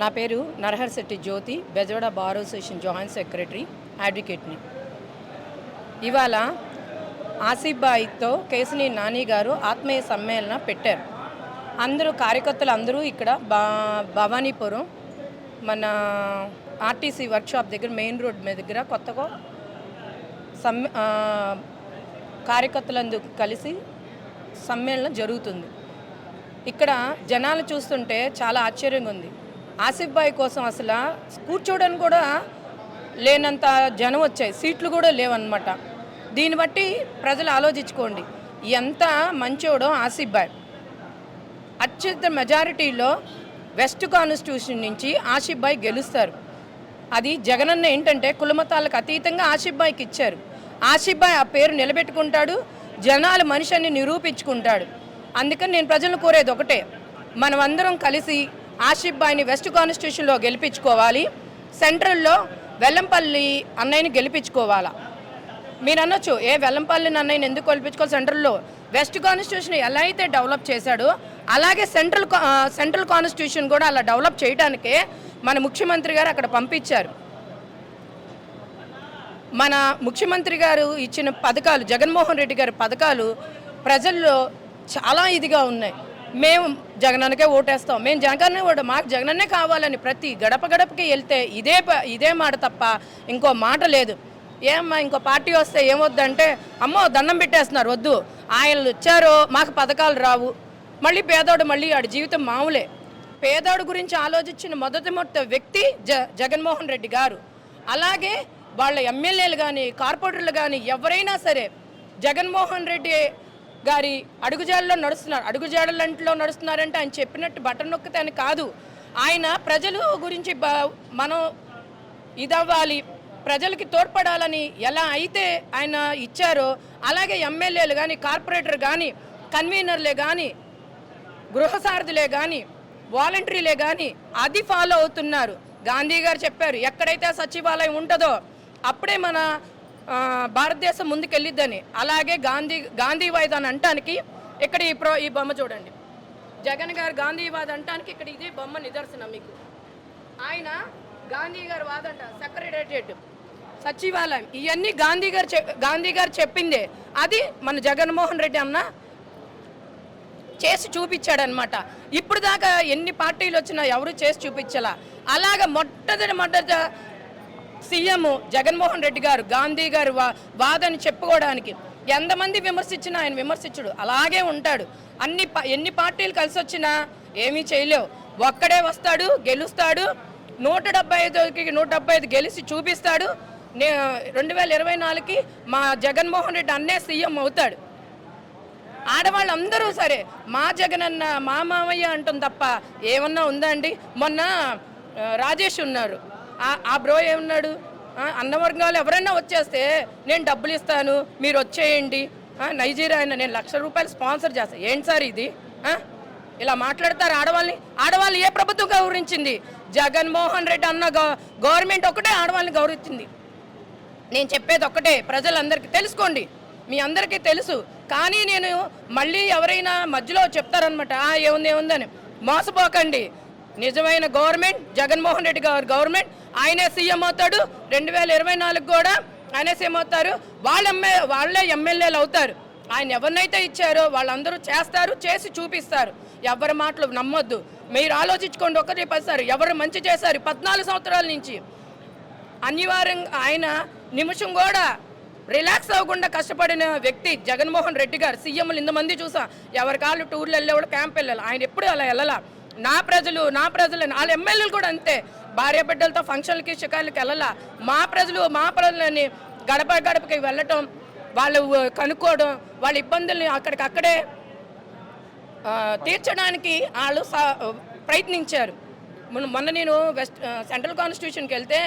నా పేరు Narahar Shetty Jyoti Bezawada bar association joint secretary అడ్వకేట్ని. ఇవాళ ఆసిఫ్బాయితో కేసుని నాని గారు ఆత్మీయ సమ్మేళన పెట్టారు. అందరూ కార్యకర్తలు అందరూ ఇక్కడ బా భవానీపురం మన ఆర్టీసీ వర్క్షాప్ దగ్గర మెయిన్ రోడ్ మీద దగ్గర కొత్తగా సమ్ కార్యకర్తలందుకు కలిసి సమ్మేళనం జరుగుతుంది. ఇక్కడ జనాలు చూస్తుంటే చాలా ఆశ్చర్యంగా ఉంది. ఆసిఫ్ బాయ్ కోసం అసలు కూర్చోవడానికి కూడా లేనంత జనం వచ్చాయి. సీట్లు కూడా లేవన్నమాట. దీన్ని బట్టి ప్రజలు ఆలోచించుకోండి. ఎంత మంచోడో ఆసిఫ్ బాయ్ అత్యంత మెజారిటీలో వెస్ట్ కాన్స్టిట్యూషన్ నుంచి ఆసిఫ్ బాయ్ గెలుస్తారు. అది జగనన్న ఏంటంటే కులమతాలకు అతీతంగా ఆసిఫ్ బాయ్కి ఇచ్చారు. ఆసిఫ్ బాయ్ ఆ పేరు నిలబెట్టుకుంటాడు జనాలు మనిషిని నిరూపించుకుంటాడు. అందుకని నేను ప్రజలను కోరేది ఒకటే. మనమందరం కలిసి ఆషిఫ్ బాయ్ని వెస్ట్ కాన్స్టిట్యూషన్లో గెలిపించుకోవాలి సెంట్రల్లో వెల్లంపల్లి అన్నయ్యని గెలిపించుకోవాలా? మీరు అనొచ్చు ఏ వెల్లంపల్లి అన్నయ్యని ఎందుకు గెలిపించుకోవాలి? సెంట్రల్లో వెస్ట్ కాన్స్టిట్యూషన్ ఎలా అయితే డెవలప్ చేశాడో అలాగే సెంట్రల్ కా- సెంట్రల్ కాన్స్టిట్యూషన్ కూడా అలా డెవలప్ చేయడానికే మన ముఖ్యమంత్రి గారు అక్కడ పంపించారు. మన ముఖ్యమంత్రి గారు ఇచ్చిన పథకాలు జగన్మోహన్ రెడ్డి గారి పథకాలు ప్రజల్లో చాలా ఇదిగా ఉన్నాయి. మేము జగనన్నకే ఓటేస్తాం. మేము జగన్ ఓట మాకు జగనన్నే కావాలని ప్రతి గడప గడపకి వెళ్తే ఇదే ప- ఇదే మాట తప్ప ఇంకో మాట లేదు. ఏమ్మా ఇంకో పార్టీ వస్తే ఏమొద్దంటే అమ్మో దండం పెట్టేస్తున్నారు వద్దు. ఆయనలు వచ్చారో మాకు పథకాలు రావు. మళ్ళీ పేదోడు మళ్ళీ ఆడి జీవితం మామూలే. పేదోడు గురించి ఆలోచించిన మొదటి మొట్ట వ్యక్తి జ జగన్మోహన్ రెడ్డి గారు. అలాగే వాళ్ళ ఎమ్మెల్యేలు కానీ కార్పొరేటర్లు కానీ ఎవరైనా సరే జగన్మోహన్ రెడ్డి గారి అడుగుజాడలో నడుస్తున్నారు. అడుగుజాడలంట్లో నడుస్తున్నారంటే ఆయన చెప్పినట్టు బటన్ నొక్కితే అని కాదు. ఆయన ప్రజలు గురించి మనం ఇదవ్వాలి ప్రజలకి తోడ్పడాలని ఎలా అయితే ఆయన ఇచ్చారో అలాగే ఎమ్మెల్యేలు కానీ కార్పొరేటర్ కానీ కన్వీనర్లే కానీ గృహసారథులే కానీ వాలంటరీలే కానీ అది ఫాలో అవుతున్నారు. గాంధీ గారు చెప్పారు ఎక్కడైతే సచివాలయం ఉంటుందో అప్పుడే మన భారతదేశం ముందుకెళ్ళిద్దని. అలాగే గాంధీ గాంధీవాద్ అని అంటానికి ఇక్కడ ఈ ప్రో ఈ బొమ్మ చూడండి. జగన్ గారు గాంధీవాద్ అంటానికి ఇక్కడ ఇది బొమ్మ నిదర్శనం మీకు. ఆయన గాంధీ గారు వాదంట సెక్రటేరియట్ సచివాలయం. ఇవన్నీ గాంధీ గారు చెప్- గాంధీ గారు చెప్పిందే. అది మన జగన్మోహన్ రెడ్డి అన్న చేసి చూపించాడనమాట ఇప్పుడు దాకా ఎన్ని పార్టీలు వచ్చినా ఎవరు చేసి చూపించాలా. అలాగ మొట్టమొదటి మొదట సీఎం జగన్మోహన్ రెడ్డి గారు గాంధీ గారు వా వాదని చెప్పుకోవడానికి ఎంతమంది విమర్శించినా ఆయన విమర్శించుడు. అలాగే ఉంటాడు. అన్ని ఎన్ని పార్టీలు కలిసి వచ్చినా ఏమీ చేయలేవు. ఒక్కడే వస్తాడు గెలుస్తాడు. నూట డెబ్బై ఐదుకి నూట డెబ్బై ఐదు గెలిచి చూపిస్తాడు. నే రెండు వేల ఇరవై నాలుగుకి మా జగన్మోహన్ రెడ్డి అన్నే సీఎం అవుతాడు. ఆడవాళ్ళందరూ సరే మా జగనన్న మా మామయ్య అంటుంది తప్ప ఏమన్నా ఉందా అండి? మొన్న రాజేష్ ఉన్నారు. ఆ- బ్రో ఏమన్నాడు? అన్నవర్గాలు ఎవరైనా వచ్చేస్తే నేను డబ్బులు ఇస్తాను మీరు వచ్చేయండి. నైజీరియా అయినా నేను లక్ష రూపాయలు స్పాన్సర్ చేస్తాను ఏంటి సార్ ఇది? ఇలా మాట్లాడతారు ఆడవాళ్ళని? ఆడవాళ్ళు ఏ ప్రభుత్వం గౌరవించింది? జగన్మోహన్ రెడ్డి అన్న గవర్నమెంట్ ఒకటే ఆడవాళ్ళని గౌరవించింది. నేను చెప్పేది ఒక్కటే ప్రజలందరికీ తెలుసుకోండి. మీ అందరికీ తెలుసు. కానీ నేను మళ్ళీ ఎవరైనా మధ్యలో చెప్తారనమాట ఏముంది ఏముందని మోసపోకండి. నిజమైన గవర్నమెంట్ జగన్మోహన్ రెడ్డి గారు గవర్నమెంట్ ఆయనే సీఎం అవుతాడు. రెండు వేల ఇరవై నాలుగు కూడా ఆయనే సీఎం అవుతారు. వాళ్ళ వాళ్ళే ఎమ్మెల్యేలు అవుతారు. ఆయన ఎవరినైతే ఇచ్చారో వాళ్ళందరూ చేస్తారు చేసి చూపిస్తారు. ఎవరి మాటలు నమ్మొద్దు. మీరు ఆలోచించుకోండి ఒకటి పదిసారి. ఎవరు మంచి చేశారు? పద్నాలుగు సంవత్సరాల నుంచి. అనివార్యంగా ఆయన నిమిషం కూడా రిలాక్స్ అవ్వకుండా కష్టపడిన వ్యక్తి జగన్మోహన్ రెడ్డి గారు. సీఎంలు ఇంతమంది చూసా. ఎవరి కాళ్ళు టూర్లు వెళ్ళేవాళ్ళు క్యాంప్ వెళ్ళాలి. ఆయన ఎప్పుడు అలా వెళ్ళాల. నా ప్రజలు నా ప్రజలు వాళ్ళ ఎమ్మెల్యేలు కూడా అంతే. భార్య బిడ్డలతో ఫంక్షన్లకి షికార్లకి వెళ్ళాల. మా ప్రజలు మా ప్రజలని గడప గడపకి వెళ్ళటం వాళ్ళు కనుక్కోవడం వాళ్ళ ఇబ్బందుల్ని అక్కడికక్కడే తీర్చడానికి వాళ్ళు ప్రయత్నించారు. మొన్న నేను వెస్ట్ సెంట్రల్ కాన్స్టిట్యూషన్కి వెళ్తే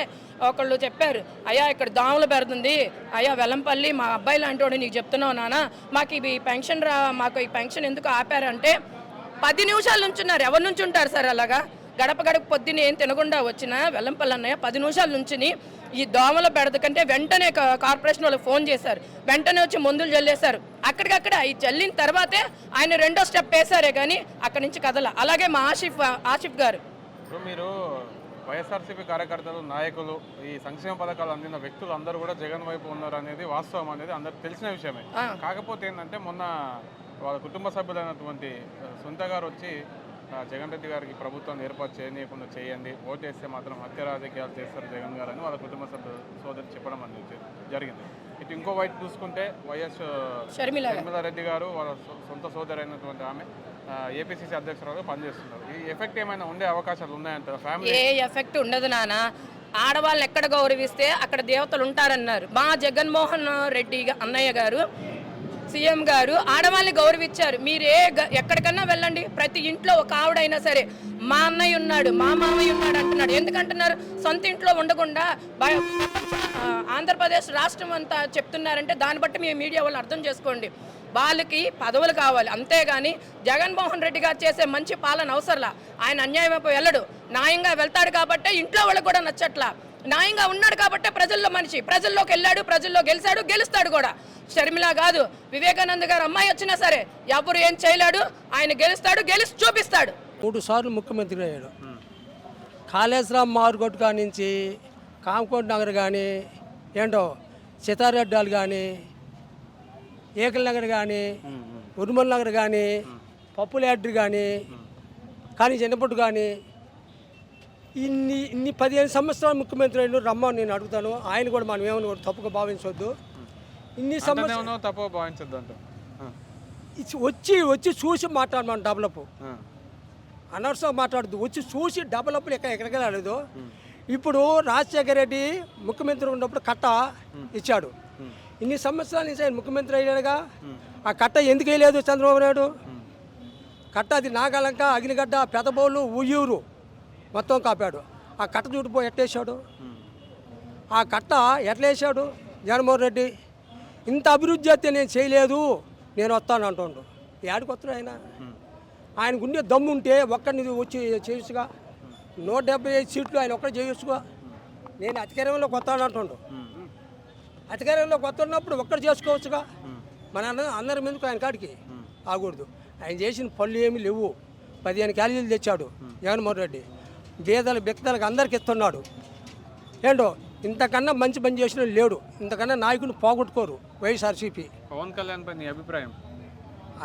ఒకళ్ళు చెప్పారు అయ్యా ఇక్కడ దోమలు పెడుతుంది. అయ్యా వెల్లంపల్లి మా అబ్బాయి లాంటి వాడు నీకు చెప్తున్నావు నాన్న. మాకు ఇవి పెన్షన్ రా మాకు ఈ పెన్షన్ ఎందుకు ఆపారంటే పది నిమిషాలు నుంచున్నారు ఎవరి నుంచి ఉంటారు సార్ అలాగా? గడప గడప పొద్దున్న ఏం తినకుండా వచ్చిన వెల్లంపల్లి అన్నయ్య పది నిమిషాల నుంచుని ఈ దోమల బెడద కంటే వెంటనే కార్పొరేషన్ వాళ్ళకి ఫోన్ చేశారు. వెంటనే వచ్చి మందులు జల్లేశారు. అక్కడికక్కడ ఈ జల్లిన తర్వాతే ఆయన రెండో స్టెప్ వేశారే కానీ అక్కడి నుంచి కదల. అలాగే మా ఆసిఫ్ ఆసిఫ్ గారు. మీరు వైఎస్ఆర్సీపీ కార్యకర్తలు నాయకులు ఈ సంక్షేమ పథకాలు అందిన వ్యక్తులు అందరూ కూడా జగన్ వైపు ఉన్నారు అనేది వాస్తవం అనేది అందరికి తెలిసిన విషయమే. కాకపోతే ఏంటంటే మొన్న వాళ్ళ కుటుంబ సభ్యులైనటువంటి సొంత గారు వచ్చి జగన్ రెడ్డి గారికి ప్రభుత్వాన్ని ఏర్పాటు చేయనీయకుండా చేయండి. ఓటేస్తే మాత్రం హత్య రాజకీయాలు చేస్తారు జగన్ గారు అని వాళ్ళ కుటుంబ సభ్యులు సోదరు చెప్పడం అనేది జరిగింది. ఇటు ఇంకో వైపు చూసుకుంటే వైఎస్. రెడ్డి గారు వాళ్ళ సొంత సోదరైనటువంటి ఆమె ఏపీసీసీ అధ్యక్షురాలుగా పనిచేస్తున్నారు. ఈ ఎఫెక్ట్ ఏమైనా ఉండే అవకాశాలు ఉన్నాయంటారా? ఫ్యామిలీ ఏ ఎఫెక్ట్ ఉండదు నాన్న ఆడవాళ్ళని ఎక్కడ గౌరవిస్తే అక్కడ దేవతలు ఉంటారన్నారు. మా జగన్మోహన్ రెడ్డి అన్నయ్య గారు సీఎం గారు ఆడవాళ్ళని గౌరవించారు. మీరు ఏ ఎక్కడికన్నా వెళ్ళండి. ప్రతి ఇంట్లో ఒక ఆవిడైనా సరే మా అన్నయ్య ఉన్నాడు మా మామయ్య ఉన్నాడు అంటున్నాడు. ఎందుకంటున్నారు? సొంత ఇంట్లో ఉండకుండా ఆంధ్రప్రదేశ్ రాష్ట్రం అంతా చెప్తున్నారంటే దాన్ని బట్టి మీ మీడియా వాళ్ళు అర్థం చేసుకోండి. వాళ్ళకి పదవులు కావాలి. అంతేగాని జగన్మోహన్ రెడ్డి గారు చేసే మంచి పాలన అవసరంలా. ఆయన అన్యాయం వైపు వెళ్ళడు. న్యాయంగా వెళ్తాడు కాబట్టే ఇంట్లో వాళ్ళకి కూడా నచ్చట్లా. న్యాయంగా ఉన్నాడు కాబట్టే ప్రజల్లో మనిషి. ప్రజల్లోకి వెళ్ళాడు ప్రజల్లో గెలిచాడు గెలుస్తాడు కూడా. షర్మిల కాదు వివేకానంద గారు అమ్మాయి వచ్చినా సరే ఎవరు ఏం చేయలేడు ఆయన గెలుస్తాడు గెలిచి చూపిస్తాడు. మూడు సార్లు ముఖ్యమంత్రి అయ్యాడు. కాళేశ్వరం మారుగొట్టు కాడి నుంచి కామకోట్ నగర్ కానీ ఏంటో సితారెడ్డాలు కానీ ఏకల్ నగర్ కానీ ఉరుమల్ నగర్ కానీ పప్పులేడ్రి కానీ కానీ చిన్నపట్టు కానీ ఇన్ని ఇన్ని పదిహేను సంవత్సరాలు ముఖ్యమంత్రి అయిన రమ్మని నేను అడుగుతాను. ఆయన కూడా మనం ఏమైనా కూడా తప్పుగా భావించవద్దు ఇన్ని సంవత్సరాలు అంటేనేమో తప్ప భావించద్దు అంట. వచ్చి వచ్చి చూసి మాట్లాడమని డెవలప్ అనవసరం మాట్లాడదు వచ్చి చూసి డెవలప్ ఎక్కడ ఎక్కడికి రాలేదు ఇప్పుడు రాజశేఖర రెడ్డి ముఖ్యమంత్రి ఉన్నప్పుడు కట్ట ఇచ్చాడు. ఇన్ని సంవత్సరాల నుంచి ఆయన ముఖ్యమంత్రి అయ్యాడుగా. ఆ కట్ట ఎందుకు వేయలేదు చంద్రబాబు నాయుడు? కట్ట అది నాగలంక అగ్నిగడ్డ పెదబోలు ఉయ్యూరు మొత్తం కాపాడు. ఆ కట్ట చూడిపో ఎట్టేశాడు. ఆ కట్ట ఎట్లేసాడు జగన్మోహన్ రెడ్డి ఇంత అభివృద్ధి అయితే నేను చేయలేదు నేను వస్తాను అంటుండు. ఏడికి వస్తాడు ఆయన? ఆయన గుండె దమ్ము ఉంటే ఒక్కడిని వచ్చి చేయొచ్చుగా నూట డెబ్బై ఐదు సీట్లు ఆయన ఒక్కడే చేయొచ్చుగా నేను అధికారంలోకి కొత్త అంటుండు. అతికారంలో కొత్త ఉన్నప్పుడు ఒక్కడు చేసుకోవచ్చుగా? మన అందరి మీదకు ఆయన కాడికి ఆగూడదు ఆయన చేసిన పనులు ఏమీ లేవు. పదిహేను క్యాలరీలు తెచ్చాడు జగన్మోహన్ రెడ్డి. బీదలు బిక్తలకు అందరికి ఇస్తున్నాడు. ఏంటో ఇంతకన్నా మంచి పని చేసిన లేడు. ఇంతకన్నా నాయకుని పోగొట్టుకోరు వైఎస్ఆర్సీపీ. పవన్ కళ్యాణ్ పై నీ అభిప్రాయం?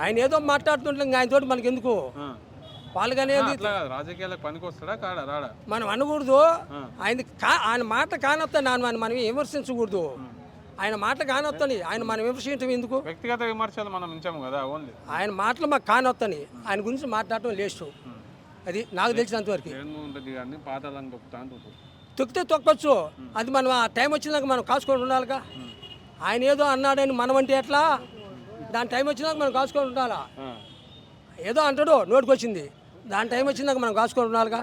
ఆయన ఏదో మాట్లాడుతుంటే ఇంకా ఆయనతోటి మనకి ఎందుకు కాదు. రాజకీయాలకు పనికి వస్తాడా కాడా? రాడా? మనం అనకూడదు. ఆయన కా ఆయన మాట కానొస్తాను మనం మనం విమర్శించకూడదు. ఆయన మాట కానొస్తాని ఆయన మనం విమర్శించడం ఎందుకు? వ్యక్తిగత విమర్శలు మనం ఉంచాము కదా ఓన్లీ. ఆయన మాటలు మాకు కానొస్తాని ఆయన గురించి మాట్లాడటం లేస్ట్ అది నాకు తెలిసినంతవరకు జగన్మోహన్ రెడ్డి గారిని పాతాళం తొక్కుతా తొక్కొచ్చు. అది మనం ఆ టైం వచ్చినాక మనం కాసుకొని ఉండాలిగా. ఆయన ఏదో అన్నాడని మనం అంటే ఎట్లా? దాని టైం వచ్చినాక మనం కాసుకొని ఉండాలా? ఏదో అంటాడు నోటికి వచ్చింది దాని టైం వచ్చినాక మనం కాసుకొని ఉండాలిగా.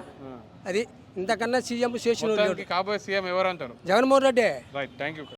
అది ఇంతకన్నా సీఎం చేసిన కాబోయే CM Jaganmohan Reddy. Right thank you